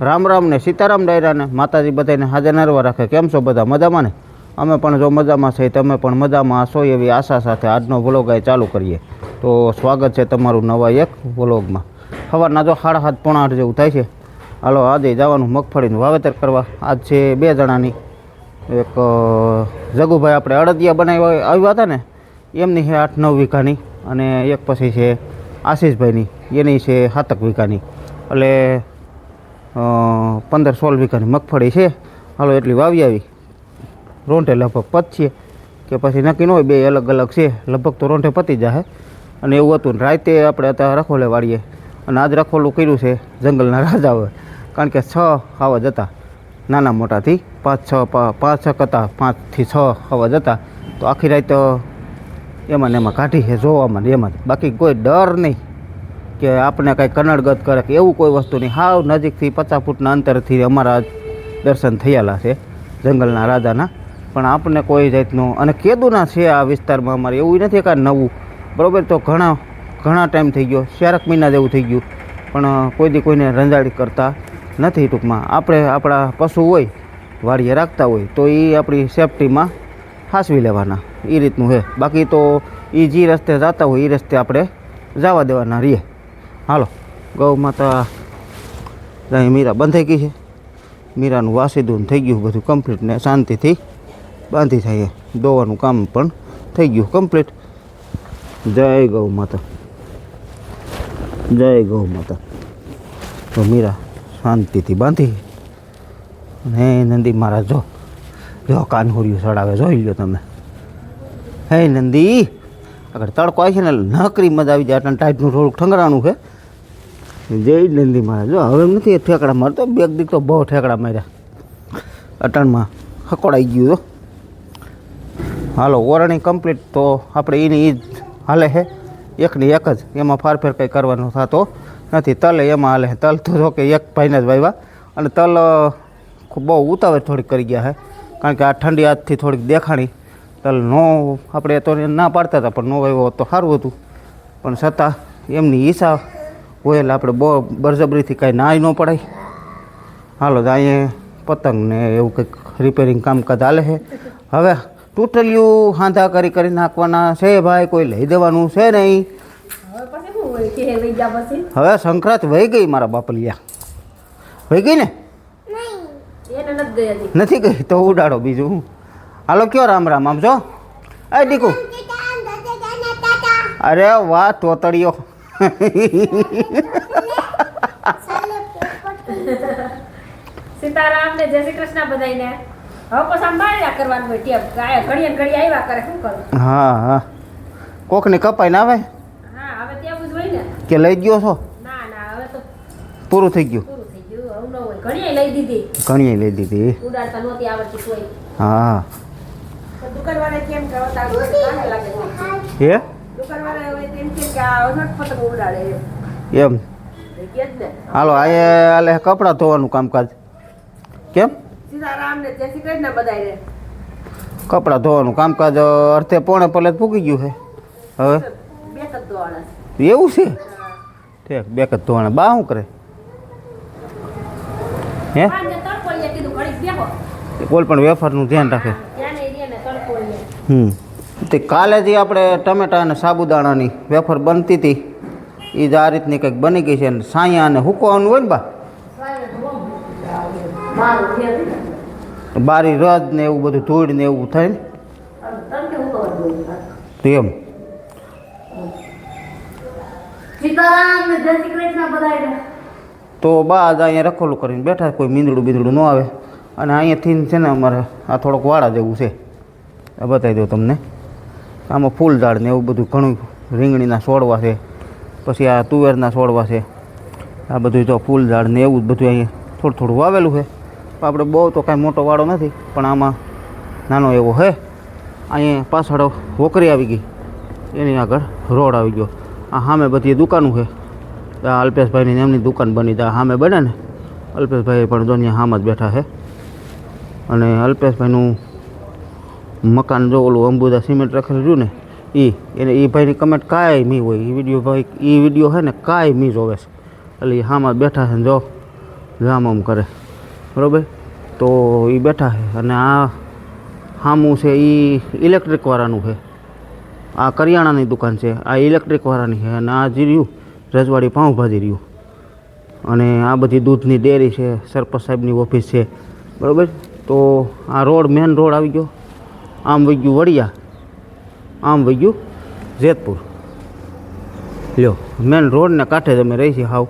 રામ રામ ને સીતારામ ડાયરાને માતાજી બધાને હાજર નરવા રાખે. કેમ છો બધા? મજામાં ને? અમે પણ જો મજામાં છે તમે પણ મજામાં હશો એવી આશા સાથે આજનો વ્લોગ આ ચાલુ કરીએ. તો સ્વાગત છે તમારું નવા એક વ્લોગમાં સવારના જો સાડા સાત પોણા આઠ જેવું થાય છે. હાલો, આજે જવાનું મગફળીનું વાવેતર કરવા. આજ છે બે જણાની. એક જગુભાઈ આપણે અડદિયા બનાવ્યા આવ્યા હતા ને? એમની છે આઠ નવ વીઘાની અને એક પછી છે આશીષભાઈની. એની છે સાતક વીઘાની. એટલે પંદર સોળ વીઘાની મગફળી છે. હાલો, એટલી વાવી આવી. રોંઢે લગભગ પતશે કે પછી નક્કી ન હોય, બે અલગ અલગ છે. લગભગ તો રોંઢે પતી જાય અને એવું હતું રાતે આપણે અત્યારે રખોલે વાળીએ. અને આજ રખોલું કર્યું છે જંગલના રાજા હોય કારણ કે છ હાવજ હતા. નાના મોટાથી પાંચ છ પાંચ છ હતા પાંચથી છ હાવજ હતા. તો આખી રાત એમાં ને એમાં કાઢી છે, જોવામાં ને એમાં. બાકી કોઈ ડર નહીં. કે આપણે કાંઈ કનડગત કરે કે એવું કોઈ વસ્તુ નહીં. હાવ નજીકથી પચાસ ફૂટના અંતરથી અમારા દર્શન થયેલા છે જંગલના રાજાના. પણ આપણને કોઈ જાતનું, અને કેદુના છે આ વિસ્તારમાં અમારે, એવું નથી કે નવું. બરાબર, તો ઘણા ઘણા ટાઈમ થઈ ગયો ચારક મહિના જેવું થઈ ગયું. પણ કોઈ દી કોઈને રંજાડી કરતા નથી ટૂંકમાં. આપણે આપણા પશુ હોય, વાડીએ રાખતા હોય, તો એ આપણી સેફટીમાં હાંસવી લેવાના. એ રીતનું છે. બાકી તો એ જે રસ્તે જતા હોય એ રસ્તે આપણે જવા દેવાના રહીએ. હાલો. ગૌ માતા, અહીં મીરા બંધ થઈ ગઈ છે. મીરાનું વાસીદું થઈ ગયું બધું કમ્પ્લીટ ને શાંતિથી બાંધી થાય. દોવાનું કામ પણ થઈ ગયું કમ્પ્લીટ જય ગૌ માતા. જય ગૌ માતા. તો મીરા શાંતિથી બાંધી. અને નંદી મહારાજ, જો જો કાનહુરિયું સડાવે, જોઈ લ્યો તમે. હે નંદી, આગળ તડકો આવી છે ને, નકરી મજા આવી જાય ટાઈટનું થોડુંક ઠંગરાનું છે. જય નંદી મહારાજ. જો, હવે નથી ઠેકડા મારતો બે દીક તો બહુ ઠેકડા માર્યા. અટણમાં હકોડાઈ ગયું તો હાલો, ઓરણી કમ્પ્લીટ તો આપણે એની એ જ હાલે છે એકની એક જ. એમાં ફારફેર કંઈ કરવાનો થતો નથી. તલ એમાં હાલે. તલ તો જો કે એક ભાઈને જ વાવ્યા. અને તલ બહુ ઉતાવળ થોડીક કરી ગયા છે કારણ કે આ ઠંડી હાથથી થોડીક દેખાણી. તલ નો, આપણે તો ના પાડતા હતા, પણ નો વાવ્યો તો સારું હતું. પણ છતાં એમની હિસાબ હોય આપણે બહુ બરજબરીથી કાંઈ નાય ન પડાય. હાલો તો અહીંયા પતંગ ને એવું કંઈક રિપેરિંગ કામકાજ હાલે છે. હવે ટૂટલિયું હાંધા કરી કરી નાખવાના છે ભાઈ કોઈ લઈ દેવાનું છે નહીં. હવે પછી શું હોય કે લઈ જા પછી? હવે સંક્રાંત વહી ગઈ મારા બાપલિયા. વહી ગઈ ને? નથી ગઈ તો ઉડાડો બીજું. હાલો કયો રામ રામ આમ જો. એ દીકુ અરે વાહ તોતળીઓ સીતારામ ને જય શ્રી કૃષ્ણ બધાયને. હવે પછી સંભાળ્યા કરવાનું હોય ટેપ ગાય ઘડી ઘડી આવ્યા કરે શું કરું? હા હા. કોકની કપાઈને આવે હા હવે તેવું જ હોય ને. કે લઈ ગયો છો? ના ના હવે તો પૂરું થઈ ગયું? પૂરું થઈ ગયું. હવે ન હોય. ઘડીએ લઈ દીધી. લઈ દીધી. ઉડાડતા નહોતી આવડતી કોઈ. હા. દુકાનવાળા કેમ કે તારું લાગે હે? એમ. હાલો આ હાલે કપડાં ધોવાનું કામકાજ. કેમ? કપડાં ધોવાનું કામકાજ અર્થે પોણે પલે પૂકી ગયું છે. હવે? એવું છે? ઠીક બે જ ધોવાના. બા શું કરે? હે? કોઈ પણ વેફરનું ધ્યાન રાખે. હમ. તે કાલે જે આપણે ટમેટા અને સાબુદાણાની વેફર બનતી હતી એ જ આ રીતની કંઈક બની ગઈ છે અને સાયા અને હુકવાનું હોય ને બા? બારી રદ ને એવું બધું ધૂળ ને એવું થાય ને? એમ. તો બા આજ અહીંયા રખોલું કરીને બેઠા કોઈ મીંદડું બીંદડું ન આવે. અને અહીંયાથી છે ને અમારે આ થોડોક વાળા જેવું છે. આ બતાવી દઉં તમને. આમાં ફૂલ ઝાડ ને એવું બધું ઘણું રીંગણીના છોડવા છે. પછી આ તુવેરના છોડવા છે. આ બધું જો ફૂલ ઝાડ ને એવું બધું અહીંયા થોડું થોડું વાવેલું છે. આપણે બહુ તો કાંઈ મોટો વાળો નથી, પણ આમાં નાનો એવો છે. અહીંયા પાછળ વોકરી આવી ગઈ. એની આગળ રોડ આવી ગયો. આ સામે બધી દુકાનો છે. આ અલ્પેશભાઈની એમની દુકાન બની ત્યાં સામે બને ને. અલ્પેશભાઈ પણ જોની સામે જ બેઠા છે. અને અલ્પેશભાઈનું મકાન જો ઓલું અંબુદા સિમેન્ટ રાખેલું રહ્યું ને એ એને એ ભાઈની કમેન્ટ કાંઈ મી હોય. એ વીડિયો ભાઈ એ વીડિયો છે ને કાંઈ મી જોવે છે. એટલે એ હામાં બેઠા છે ને જો આમ આમ કરે. બરાબર? તો એ બેઠા છે અને આ હામું છે એ ઇલેક્ટ્રિકવાળાનું છે. આ કરિયાણાની દુકાન છે. આ ઇલેક્ટ્રિકવાળાની છે અને આ જે રહ્યું, રજવાડી પાઉંભાજી રહ્યું. અને આ બધી દૂધની ડેરી છે, સરપંચ સાહેબની ઓફિસ છે. બરાબર? તો આ રોડ મેન રોડ આવી ગયો. આમ વહી વડિયા, આમ વહી જેતપુર. લ્યો, મેન રોડને કાંઠે તમે રહી છીએ હાવ.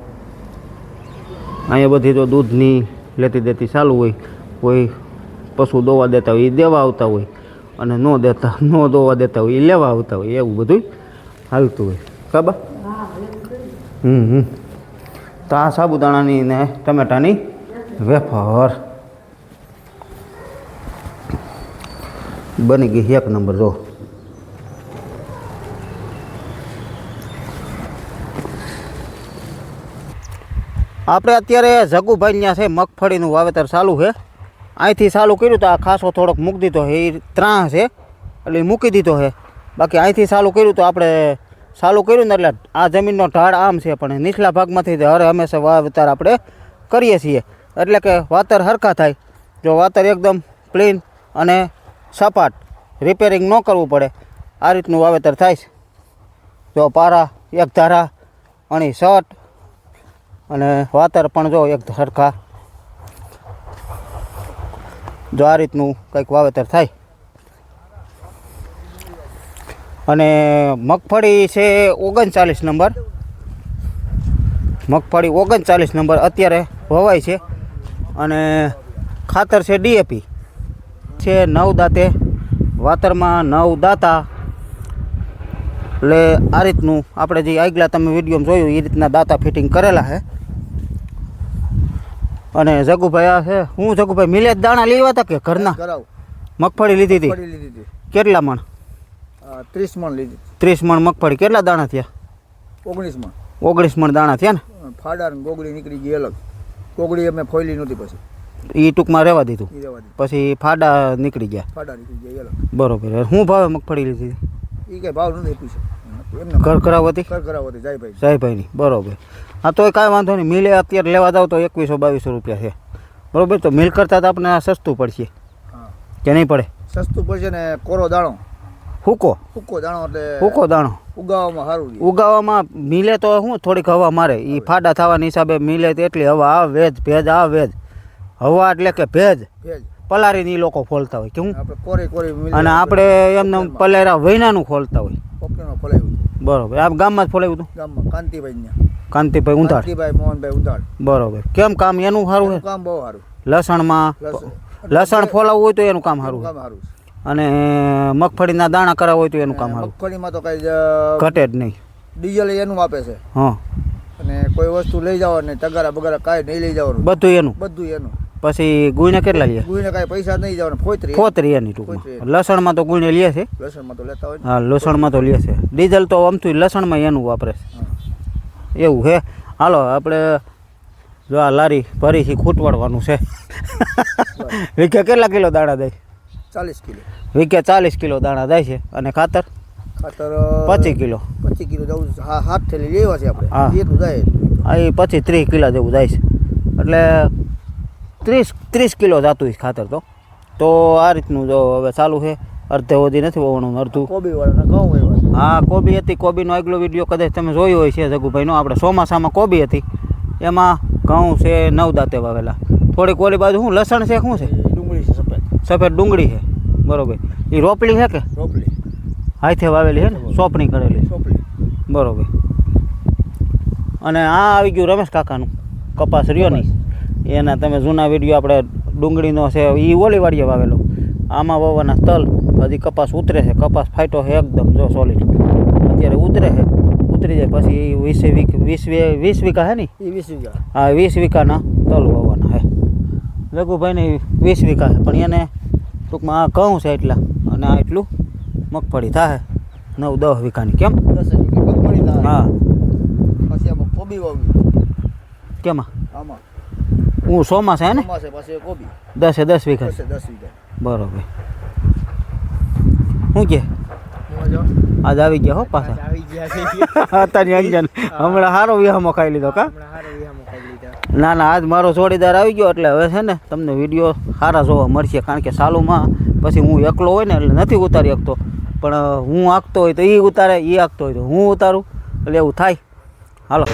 અહીંયા બધી તો દૂધની લેતી દેતી ચાલુ હોય, કોઈ પશુ દોવા દેતા હોય એ દેવા આવતા હોય, અને ન દેતા, ન દોવા દેતા હોય એ લેવા આવતા હોય, એવું બધું હાલતું હોય. ખબર? હમ હમ. તો આ સાબુદાણાની ને ટમેટાની વેફર. બની ગઈ એક નંબર, જો. આપણે અત્યારે જગુભાઈ ત્યાં છે, મગફળીનું વાવેતર ચાલુ છે. અહીંથી ચાલુ કર્યું તો આ ખાસો થોડોક મૂકી દીધો છે. એ ત્રાહ છે, એટલે મૂકી દીધો છે. બાકી અહીંથી ચાલુ કર્યું તો આપણે ચાલુ કર્યું ને એટલે આ જમીનનો ઢાળ આમ છે, પણ નીચલા ભાગમાંથી હરે હંમેશા વાવેતર આપણે કરીએ છીએ. એટલે કે વાતર હરખા થાય. જો વાતર એકદમ ક્લીન અને સપાટ રિપેરિંગ ન કરવું પડે. આ રીતનું વાવેતર થાય છે. જો પારા એક ધારા, અણી શર્ટ, અને વાતર પણ જો એક સરખા જો આ રીતનું કંઈક વાવેતર થાય. અને મગફળી છે ઓગણચાલીસ નંબર. મગફળી ઓગણચાલીસ નંબર અત્યારે વવાય છે. અને ખાતર છે ડીએપી છે નવ દાંતે વાતરમાં નવ દાંતા એટલે આ રીતનું આપણે જે આગલા તમે વિડીયોમાં જોયું એ રીતના દાંતા ફિટિંગ કરેલા છે. અને જગુભાઈ આ છે હું જગુભાઈ મિલેજ દાણા લેવા હતા કે ઘરના? મગફળી લીધી હતી? કેટલા મણ? ત્રીસ મણ લીધી ત્રીસ મણ મગફળી. કેટલા દાણા થયા? ઓગણીસ મણ. ઓગણીસ મણ દાણા થયા ને? ફાડા ને ગોગડી નીકળી ગઈ અલગ. ગોગળી અમે ફોયલી નહોતી પછી. એ ટૂંકમાં રહેવા દીધું. એ રહેવા દીધી. પછી ફાડા નીકળી ગયા. ફાડા નીકળી બરોબર. હું ભાવે મગફળી લીધી? એ કઈ ભાવ નથી પૂછ્યો કરકરાવતી કરકરાવતી કરાવ હતી કર કરાવો હતી જાય ભાઈ સાહેબભાઈની બરોબર. હા તો કાંઈ વાંધો નહીં. મિલે અત્યારે લેવા જાવ તો એકવીસો બાવીસો રૂપિયા છે. બરોબર? તો મિલ કરતાં તો આપણે આ સસ્તું પડશે. કે નહીં પડે? સસ્તું પડશે ને કોરો દાણો. હુકો? હુકો દાણો એટલે હુકો દાણો? ઉગાવવામાં સારું ઉગાવામાં મિલે તો શું? થોડીક હવા મારે. એ ફાડા થવાના હિસાબે મિલે તો એટલી હવા આવે વેજ ભેજ આવે વેજ હવા એટલે કે ભેજ. ભેજ. પલારીને એ લોકો ખોલતા હોય કેવું આપણે કોરી કોરી અને આપણે એમને પલારા વૈનાનું ખોલતા હોય. બરોબર. આપ ગામમાં જ ફોલાવ્યું હતું? ગામમાં. કાંતિભાઈ કાંતિભાઈ કાંતિભાઈ મોહનભાઈ ઉધાડ બરોબર. કેમ કામ એનું સારું છે? કામ બહુ સારું. લસણમાં લસણ. લસણ ફોલાવવું હોય તો એનું કામ સારું કામ સારું અને મગફળીના દાણા કરાવવા હોય તો એનું કામ સારું મગફળીમાં તો કઈ ઘટે જ નહીં. ડીઝલ એનું આપે છે. હા. અને કોઈ વસ્તુ લઈ જાવ ને તગારા બગારા કાંઈ નહીં લઈ જવાનું. બધું એનું. બધું એનું. પછી ગુઈને કેટલા લે? ગુઈને કાંઈ પૈસા નહીં જવાના ફોતરી ફોતરી એની ટૂંકમાં. લસણમાં તો ગુઈને લે છે. લસણમાં તો લેતા હોય હા લસણમાં તો લે છે. ડીઝલ તો આમતું લસણમાં એનું વાપરે છે. એવું છે હાલો આપણે જો આ લારી ભરીથી ખૂટવાડવાનું છે. વીઘે કેટલા કિલો દાણા દે? ચાલીસ કિલો. વિકે ચાલીસ કિલો દાણા દે છે. અને ખાતર? ખાતર પચીસ કિલો. પચીસ કિલો જવું. હા હાથ થેલી લેવા છે હા. આપણે એટલું જાય આ એ પચીસ ત્રીસ કિલો જેવું જાય છે. એટલે ત્રીસ ત્રીસ કિલો જતું હોય ખાતર તો. તો આ રીતનું જો હવે ચાલુ છે. અડધે સુધી નથી હોવાનું અડધું. કોબી ઘઉં હા કોબી હતી. કોબીનો આગલો વીડિયો કદાચ તમે જોયો હોય છે જગુભાઈનો આપણે ચોમાસામાં કોબી હતી. એમાં ઘઉં છે નવ દાંતે વાવેલા. થોડીક ઓલી બાજુ શું લસણ છે શું છે? ડુંગળી છે સફેદ. સફેદ ડુંગળી છે. બરોબર. એ રોપલી છે કે? રોપલી. હાથે વાવેલી છે ને? સોંપણી કરેલી. સોપણી બરોબર. અને આ આવી ગયું રમેશ કાકાનું. કપાસ રહ્યો નહીં. એના તમે જૂના વીડિયો આપણે ડુંગળીનો છે એ ઓલી વાડીએ વાવેલો. આમાં વાવવાના તલ હજી કપાસ ઉતરે છે કપાસ ફાટો છે એકદમ જો સોલિડ અત્યારે ઉતરે છે ઉતરી જાય પછી એ વીસ વીક વીસ વીસ વીઘા છે ને? એ વીસ વીઘા. હા વીસ વીઘાના તલ વાવવાના છે. લઘુભાઈને વીસ વીઘા છે પણ એને ટૂંકમાં આ ઘઉં છે એટલા અને આ એટલું મગફળી થાય. નવ દસ વીઘાની કેમ? દસ મગફળી થાય. હા. પછી આમાં કોબી વાવી કેમાં? હું સોમાં હે ને? દસે દસ વીઘા. બરોબર. શું કે? આજ આવી ગયા હો પાછા. આવી ગયા છે. અત્યારની અંજન. હમણાં સારો વિહામો ખાઈ લીધો કા? ના ના આજ મારો જોડીદાર આવી ગયો એટલે હવે છે ને તમને વીડિયો સારા જોવા મળશે કારણ કે સાલુમાં પછી હું એકલો હોય ને એટલે નથી ઉતારી શકતો. પણ હું આંકતો હોય તો એ ઉતારે એ આંકતો હોય તો હું ઉતારું. એટલે એવું થાય. હાલો.